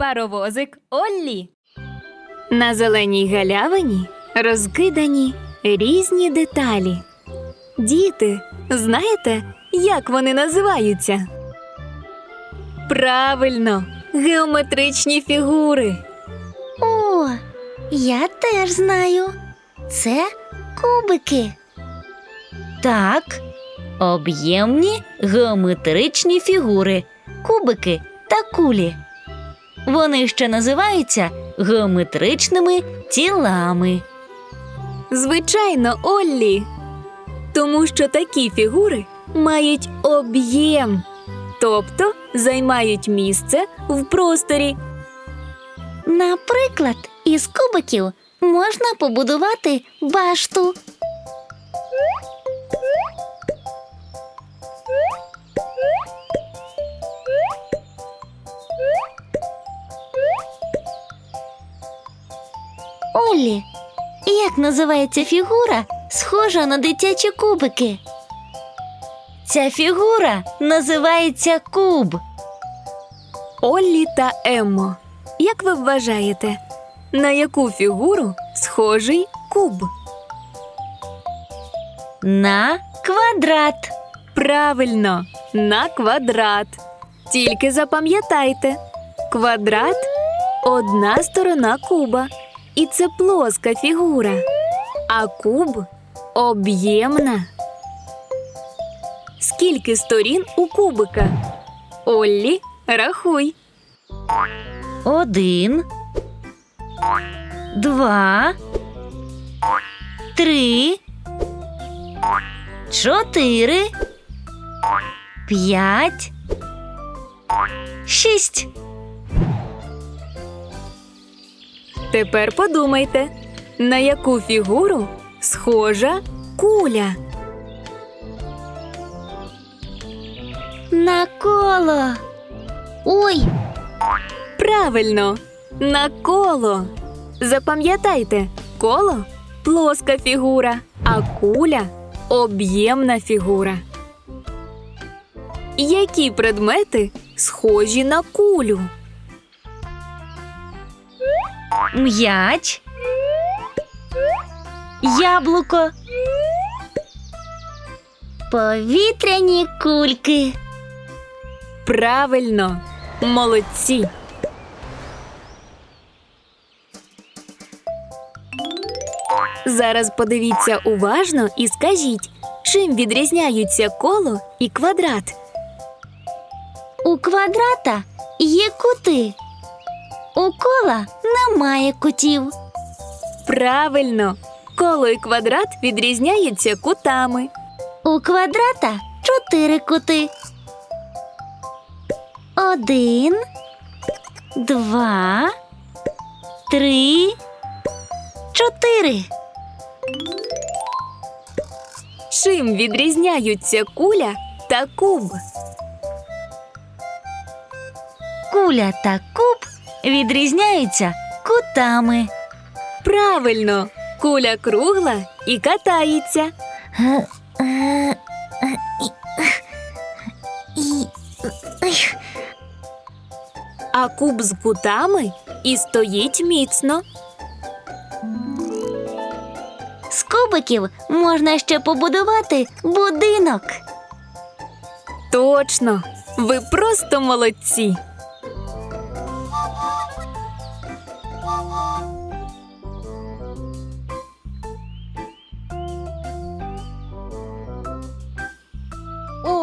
Паровозик Оллі. На зеленій галявині розкидані різні деталі. Діти, знаєте, як вони називаються? Правильно, геометричні фігури. О, я теж знаю. Це кубики. Так, об'ємні геометричні фігури, кубики та кулі. Вони ще називаються геометричними тілами. Звичайно, Оллі. Тому що такі фігури мають об'єм, тобто займають місце в просторі. Наприклад, із кубиків можна побудувати башту. Олі, як називається фігура, схожа на дитячі кубики? Ця фігура називається куб. Оллі та Еммо. Як ви вважаєте, на яку фігуру схожий куб? На квадрат. Правильно, на квадрат. Тільки запам'ятайте, квадрат одна сторона куба, і це плоска фігура, а куб об'ємна. Скільки сторін у кубика? Оллі, рахуй. Один. Два. Три. Чотири. П'ять. Шість. Тепер подумайте, на яку фігуру схожа куля. На коло. Ой, Правильно, на коло. Запам'ятайте, коло плоска фігура, а куля об'ємна фігура. Які предмети схожі на кулю? М'яч. Яблуко. повітряні кульки. Правильно, молодці. Зараз подивіться уважно і скажіть, чим відрізняються коло і квадрат. У квадрата є кути. У кола немає кутів. Правильно, коло і квадрат відрізняються кутами. У квадрата чотири кути. Один, Два. Три. чотири. Чим відрізняються куля та куб? Куля та куб відрізняються кутами. Правильно, куля кругла і катається. А куб з кутами і стоїть міцно. З кубиків можна ще побудувати будинок. Точно, ви просто молодці.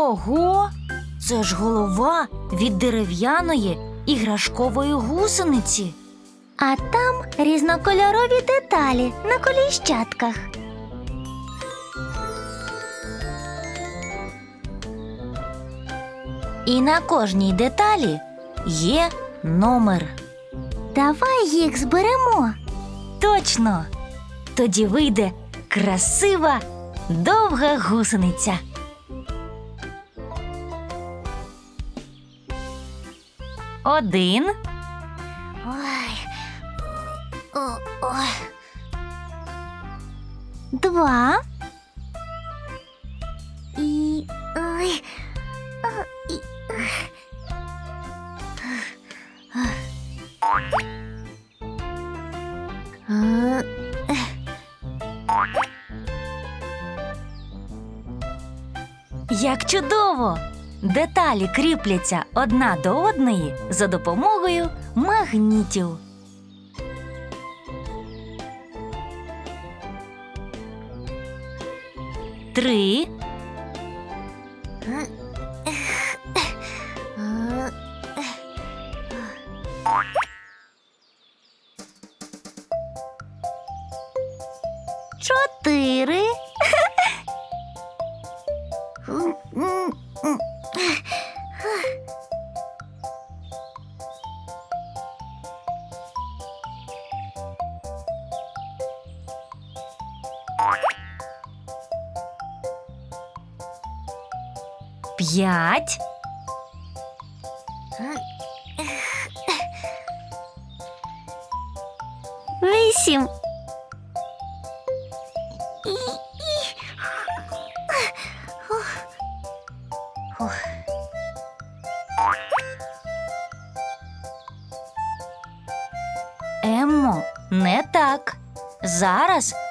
Ого! Це ж голова від дерев'яної іграшкової гусениці. А там різнокольорові деталі на коліщатках. І на кожній деталі є номер. Давай їх зберемо. Точно! Тоді вийде красива довга гусениця. Один, Ой. О, ой. Два. І. Ой. О, і. Е, Як чудово! Деталі кріпляться одна до одної за допомогою магнітів. Три, п'ять, Вісім.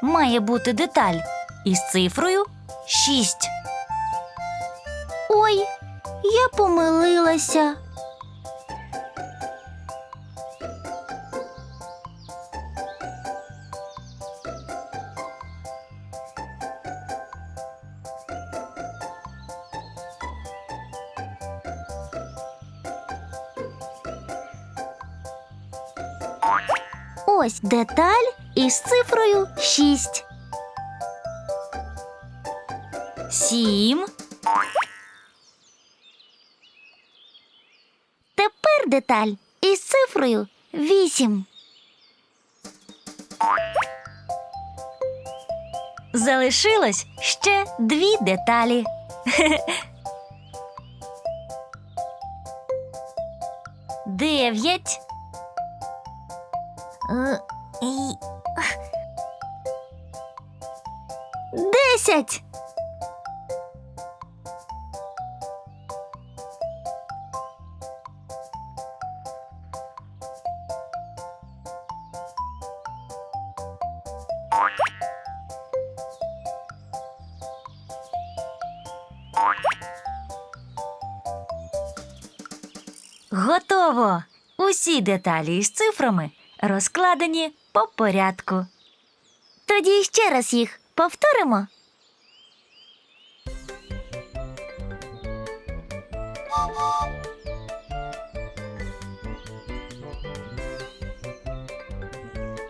Має бути деталь із цифрою шість. Ой, я помилилася. Ось деталь із цифрою 6. Сім, Тепер деталь із цифрою 8. залишилось ще дві деталі. Дев'ять, Е, Десять. готово. Усі деталі із цифрами розкладені по порядку. Тоді ще раз їх повторимо.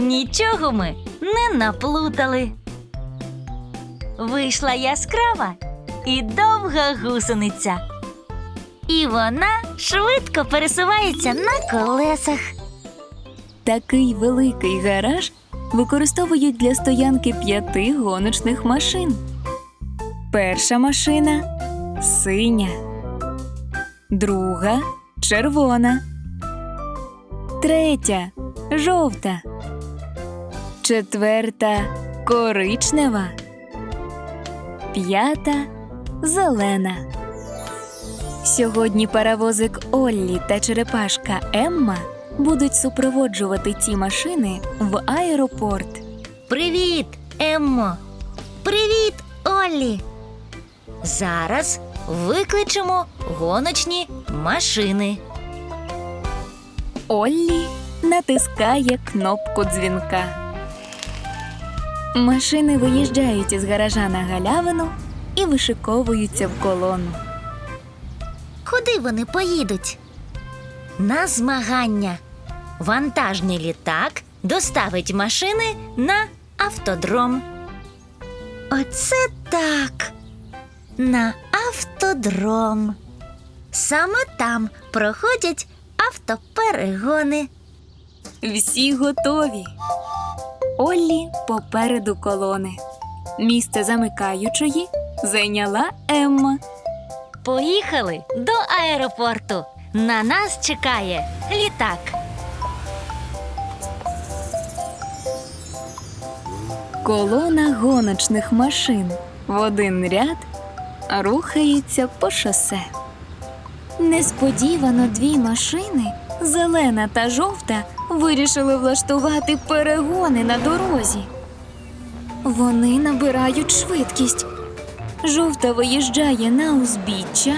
Нічого ми не наплутали. Вийшла яскрава і довга гусениця. І вона швидко пересувається на колесах. Такий великий гараж використовують для стоянки п'яти гоночних машин. Перша машина синя, друга червона, третя жовта, четверта коричнева, п'ята зелена. Сьогодні паровозик Оллі та черепашка Емма будуть супроводжувати ці машини в аеропорт. Привіт, Еммо! Привіт, Оллі! Зараз викличемо гоночні машини. Оллі натискає кнопку дзвінка. Машини виїжджають із гаража на галявину і вишиковуються в колону. Куди вони поїдуть? На змагання. Вантажний літак доставить машини на автодром. Оце так. На автодром. Саме там проходять автоперегони. Всі готові. Оллі попереду колони. Місце замикаючої зайняла Емма. Поїхали до аеропорту. На нас чекає літак. Колона гоночних машин в один ряд рухається по шосе. Несподівано дві машини, зелена та жовта, вирішили влаштувати перегони на дорозі. Вони набирають швидкість. Жовта виїжджає на узбіччя,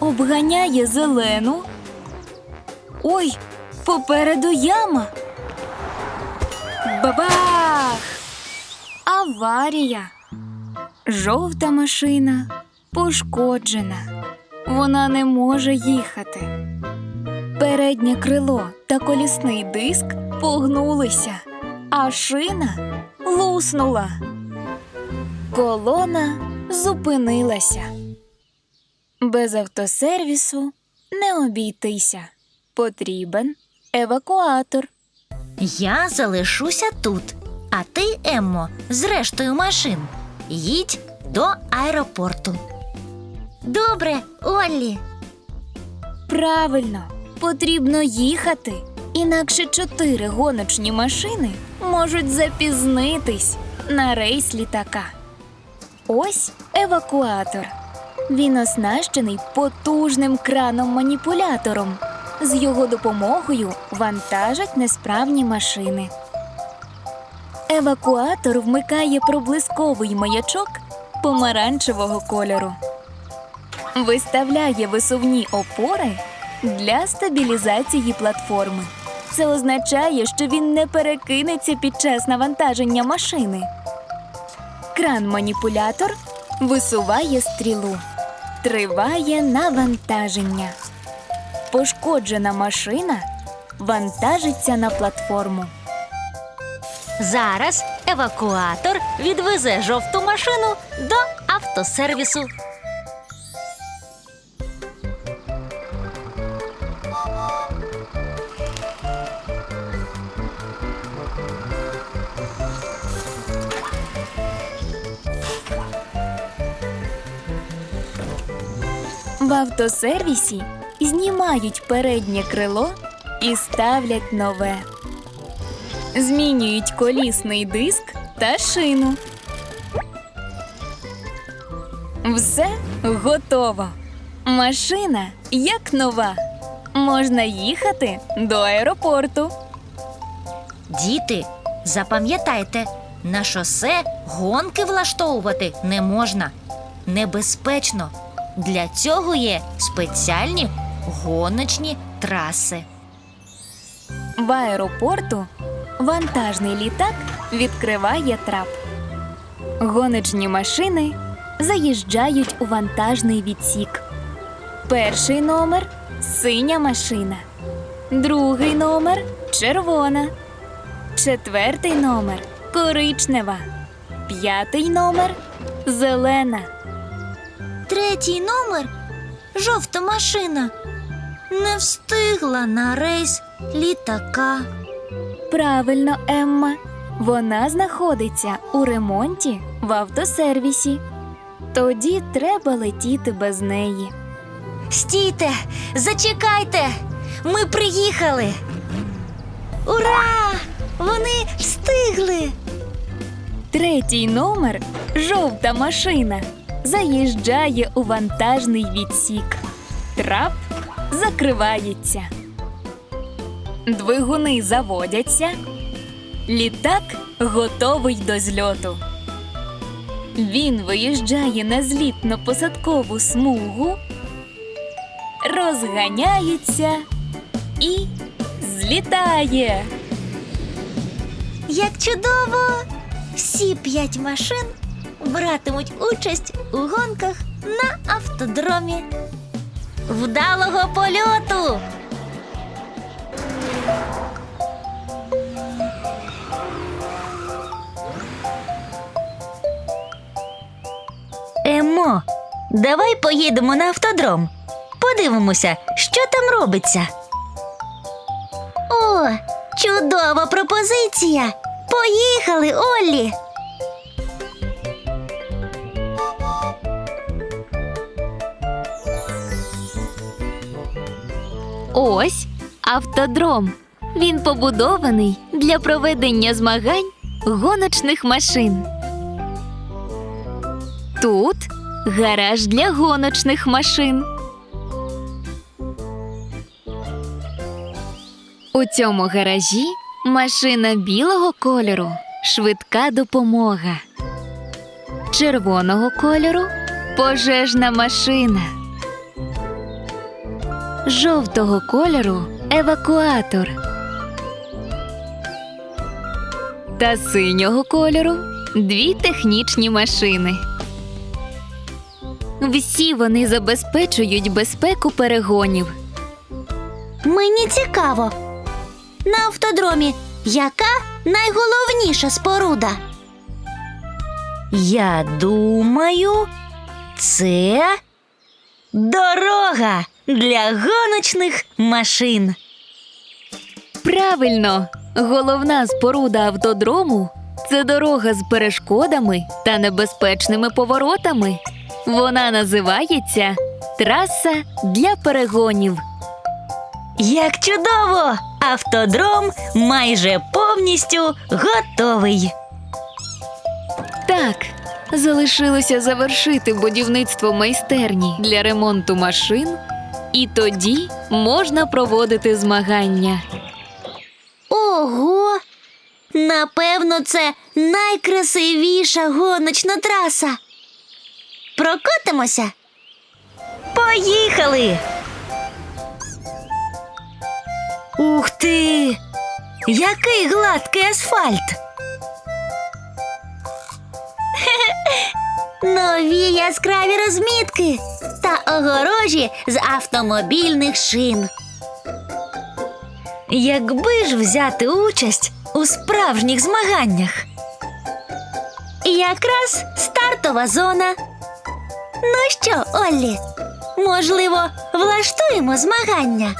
обганяє зелену. Ой, попереду яма. Бабах! Аварія. Жовта машина пошкоджена. Вона не може їхати. Переднє крило та колісний диск погнулися, а шина луснула. Колона зупинилася. Без автосервісу не обійтися. Потрібен евакуатор. Я залишуся тут. А ти, Еммо, з рештою машин. Їдь до аеропорту. Добре, Оллі. Правильно, потрібно їхати, інакше чотири гоночні машини можуть запізнитись на рейс літака. Ось евакуатор. Він оснащений потужним краном-маніпулятором. З його допомогою вантажать несправні машини. Евакуатор вмикає проблисковий маячок помаранчевого кольору виставляє висувні опори для стабілізації платформи. Це означає, що він не перекинеться під час навантаження машини. Кран-маніпулятор висуває стрілу. Триває навантаження. Пошкоджена машина вантажиться на платформу. Зараз евакуатор відвезе жовту машину до автосервісу. В автосервісі знімають переднє крило і ставлять нове. Змінюють колісний диск та шину. Все готово. Машина як нова. Можна їхати до аеропорту. Діти, запам'ятайте, на шосе гонки влаштовувати не можна. Небезпечно. Для цього є спеціальні гоночні траси. В аеропорту вантажний літак відкриває трап. Гоночні машини заїжджають у вантажний відсік. Перший номер синя машина, другий номер червона, четвертий номер коричнева, п'ятий номер зелена. Третій номер жовта машина. Не встигла на рейс літака. Правильно, Емма. Вона знаходиться у ремонті в автосервісі. Тоді треба летіти без неї. Стійте, зачекайте! Ми приїхали. Ура! Вони встигли. Третій номер жовта машина заїжджає у вантажний відсік. Трап закривається. Двигуни заводяться. Літак готовий до зльоту. Він виїжджає на злітно-посадкову смугу, розганяється і злітає. Як чудово! Всі п'ять машин братимуть участь у гонках на автодромі. Вдалого польоту! Емо, давай поїдемо на автодром. Подивимося, що там робиться. О, чудова пропозиція! Поїхали, Оллі! Ось автодром. Він побудований для проведення змагань гоночних машин. Тут гараж для гоночних машин. У цьому гаражі машина білого кольору, швидка допомога. Червоного кольору пожежна машина. Жовтого кольору евакуатор. Та синього кольору дві технічні машини. Всі вони забезпечують безпеку перегонів. Мені цікаво. На автодромі яка найголовніша споруда? Я думаю, це дорога для гоночних машин. Правильно, головна споруда автодрому це дорога з перешкодами та небезпечними поворотами. Вона називається траса для перегонів. Як чудово! Автодром майже повністю готовий. Так, залишилося завершити будівництво майстерні для ремонту машин, і тоді можна проводити змагання. Ого! Напевно, це найкрасивіша гоночна траса. Прокотимося? Поїхали! Ух ти! Який гладкий асфальт! Нові яскраві розмітки та огорожі з автомобільних шин. Якби ж взяти участь у справжніх змаганнях. Якраз стартова зона. Ну що, Оллі, можливо, влаштуємо змагання?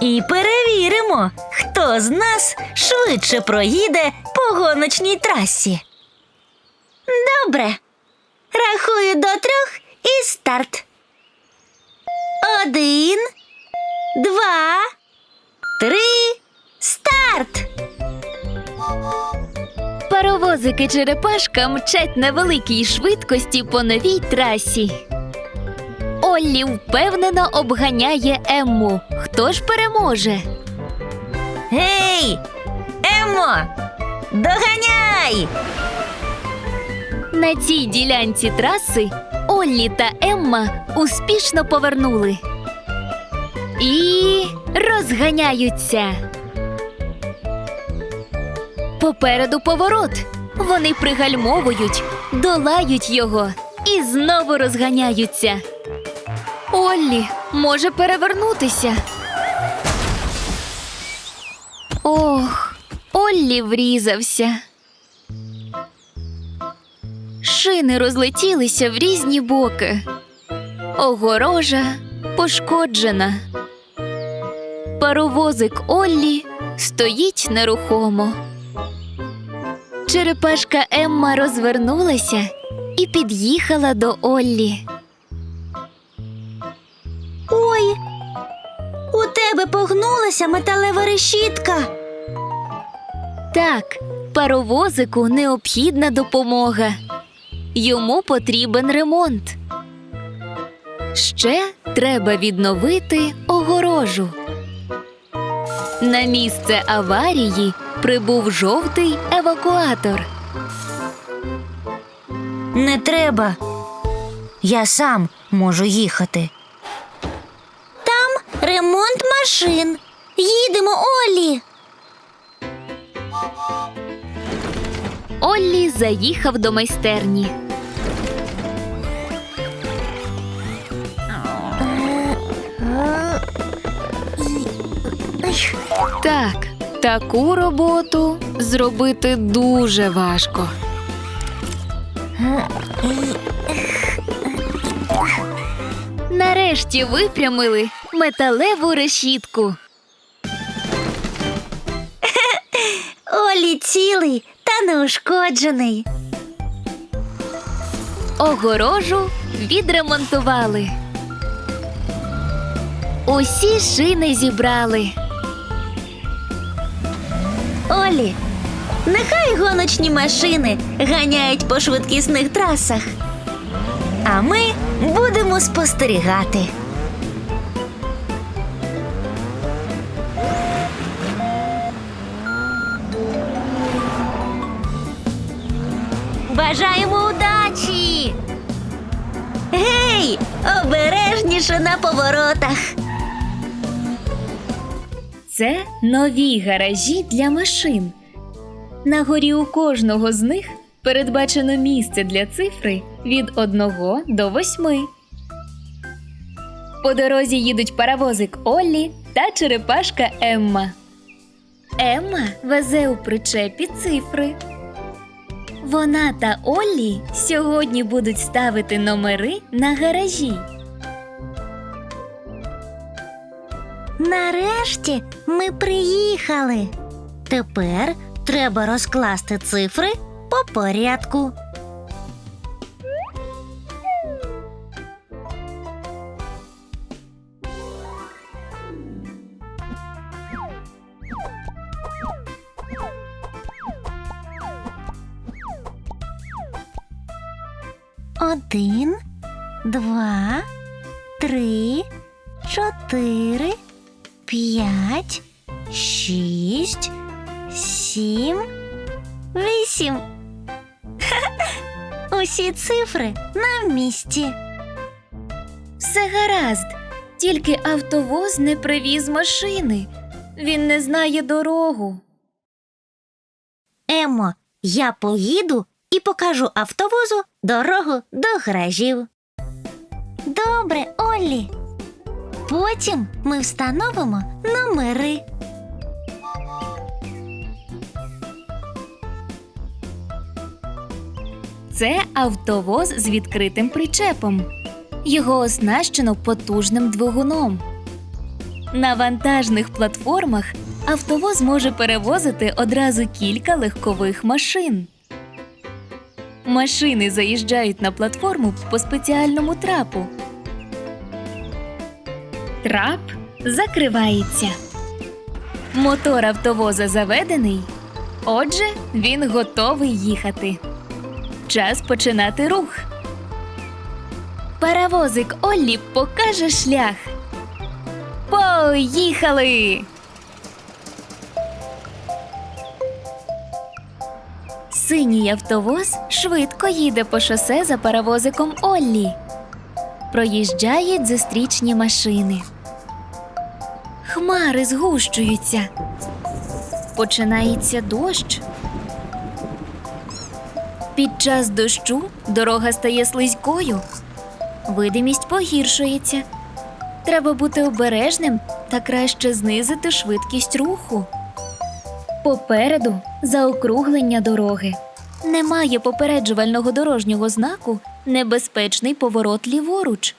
І перевіримо, хто з нас швидше проїде по гоночній трасі. Добре. Рахую до трьох і старт. Один, два, три, старт! Паровозики черепашка мчать на великій швидкості по новій трасі. Оллі впевнено обганяє Емму. Хто ж переможе? Гей! Емо! Доганяй! На цій ділянці траси Оллі та Емма успішно повернули і розганяються. Попереду поворот. Вони пригальмовують, долають його і знову розганяються. Оллі може перевернутися. Ох, Оллі врізався. Шини розлетілися в різні боки. Огорожа пошкоджена. Паровозик Оллі стоїть нерухомо. Черепашка Емма розвернулася і під'їхала до Оллі. Ой, у тебе погнулася металева решітка. Так, паровозику необхідна допомога. Йому потрібен ремонт. Ще треба відновити огорожу. На місце аварії прибув жовтий евакуатор. Не треба. Я сам можу їхати. Там ремонт машин. Їдемо, Оллі. Оллі заїхав до майстерні. Так, таку роботу зробити дуже важко. Нарешті випрямили металеву решітку. Олі цілий неушкоджений. Огорожу відремонтували. Усі шини зібрали. Олі, нехай гоночні машини ганяють по швидкісних трасах. А ми будемо спостерігати. Бажаємо удачі! Гей, обережніше на поворотах. Це нові гаражі для машин. На горі у кожного з них передбачено місце для цифри від 1 до 8. По дорозі їдуть паровозик Оллі та черепашка Емма. Емма везе у причепі цифри. Вона та Оллі сьогодні будуть ставити номери на гаражі. Нарешті ми приїхали. Тепер треба розкласти цифри по порядку. Один, два, три, чотири, п'ять, шість, сім, вісім. Усі цифри на місці. Все гаразд, тільки автовоз не привіз машини. Він не знає дорогу. Емо, я поїду і покажу автовозу дорогу до гаражів. Добре, Оллі. Потім ми встановимо номери. Це автовоз з відкритим причепом. Його оснащено потужним двигуном. На вантажних платформах автовоз може перевозити одразу кілька легкових машин. Машини заїжджають на платформу по спеціальному трапу. Трап закривається. Мотор автовоза заведений. Отже, він готовий їхати. Час починати рух. Паровозик Оллі покаже шлях. Поїхали! Синій автовоз швидко їде по шосе за паровозиком Оллі. Проїжджають зустрічні машини. Хмари згущуються. Починається дощ. Під час дощу дорога стає слизькою. Видимість погіршується. Треба бути обережним та краще знизити швидкість руху. Попереду заокруглення дороги. Немає попереджувального дорожнього знаку небезпечний поворот ліворуч.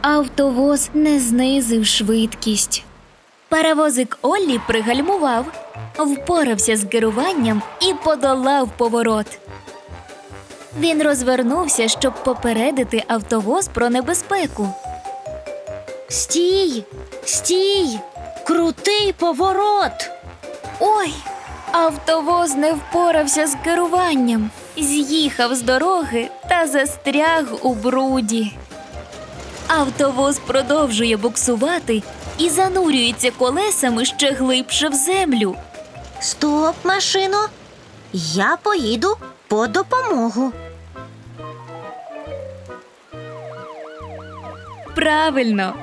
Автовоз не знизив швидкість. Паровозик Оллі пригальмував, впорався з керуванням і подолав поворот. Він розвернувся, щоб попередити автовоз про небезпеку. Стій! Стій! Крутий поворот! Ой, автовоз не впорався з керуванням, з'їхав з дороги та застряг у бруді. Автовоз продовжує буксувати і занурюється колесами ще глибше в землю. Стоп, машино! Я поїду по допомогу. Правильно,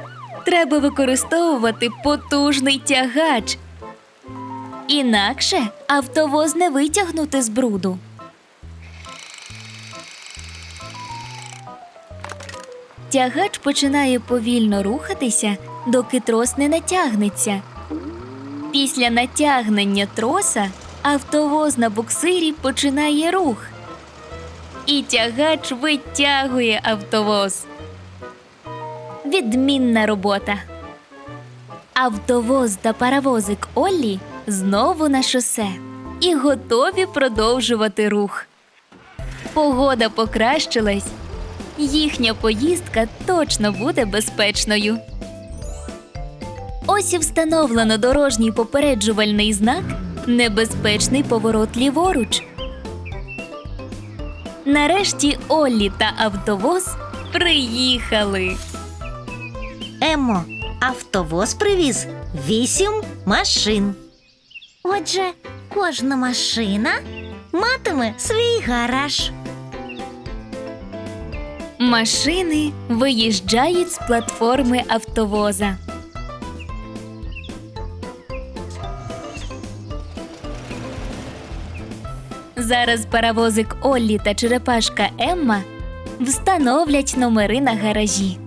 треба використовувати потужний тягач. Інакше автовоз не витягнути з бруду. Тягач починає повільно рухатися, доки трос не натягнеться. Після натягнення троса автовоз на буксирі починає рух. І тягач витягує автовоз. Відмінна робота. Автовоз та паровозик Оллі знову на шосе і готові продовжувати рух. Погода покращилась. Їхня поїздка точно буде безпечною. Ось і встановлено дорожній попереджувальний знак Небезпечний поворот ліворуч. Нарешті Оллі та автовоз приїхали. Емо, автовоз привіз вісім машин. Отже, кожна машина матиме свій гараж. Машини виїжджають з платформи автовоза. Зараз паровозик Оллі та черепашка Емма встановлять номери на гаражі.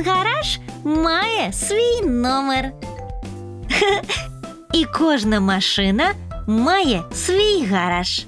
Гараж має свій номер. І кожна машина має свій гараж.